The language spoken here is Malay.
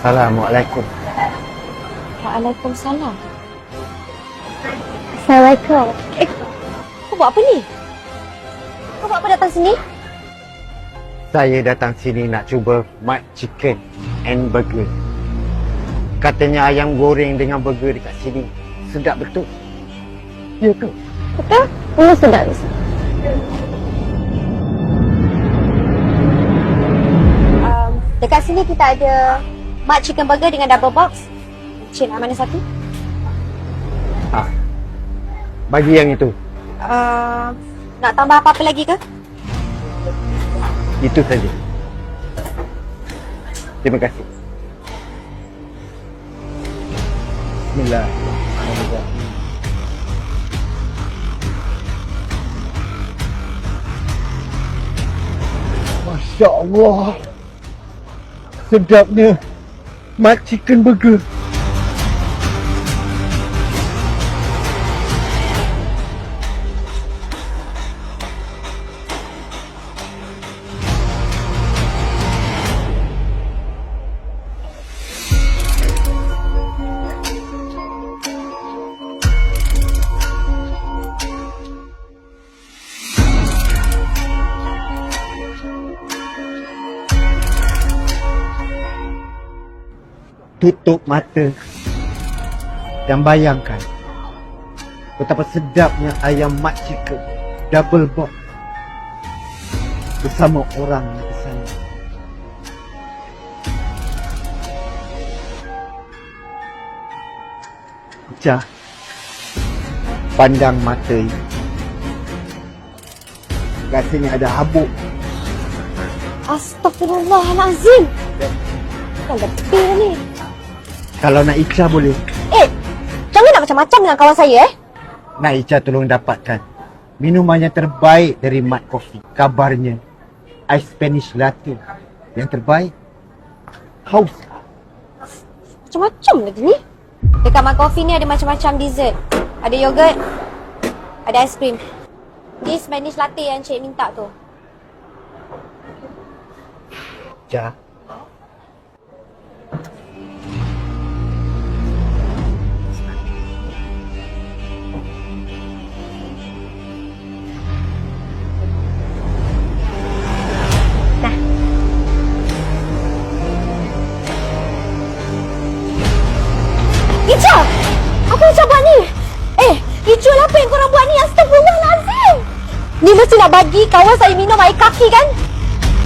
Assalamualaikum. Waalaikumsalam. Assalamualaikum. Eh, kau buat apa ni? Kau buat apa datang sini? Saya datang sini nak cuba Mud Chicken and Burger. Katanya ayam goreng dengan burger dekat sini sedap betul. Ya ke? Betul? Memang sedap. Dekat sini kita ada Mak Chicken Burger dengan double box. Cik nak mana satu? Ha. Bagi yang itu. Uh, nak tambah apa-apa lagi ke? Itu saja. Terima kasih. Bismillahirrahmanirrahim. Masya Allah. Sedapnya Mat Chicken Burger. Tutup mata dan bayangkan betapa sedapnya ayam mak chicken double box bersama orang yang kesana. Jah, pandang mata ini. Rasanya ada habuk. Astaghfirullahalazim. Kau lebih ni. Kalau nak Ica boleh. Eh, jangan nak macam-macam dengan kawan saya eh. Nak Ica tolong dapatkan minuman yang terbaik dari Mat Coffee. Kabarnya Ice Spanish Latte yang terbaik. Haus. Macam-macam lagi ni. Dekat Mak Coffee ni ada macam-macam dessert. Ada yogurt, ada aiskrim. Ni Spanish latte yang cik minta tu. Ja. Ica! Apa Ica buat ni? Eh, Ijul apa yang korang buat ni? Astagfirullahalazim! Ni mesti nak bagi kawan saya minum air kaki kan?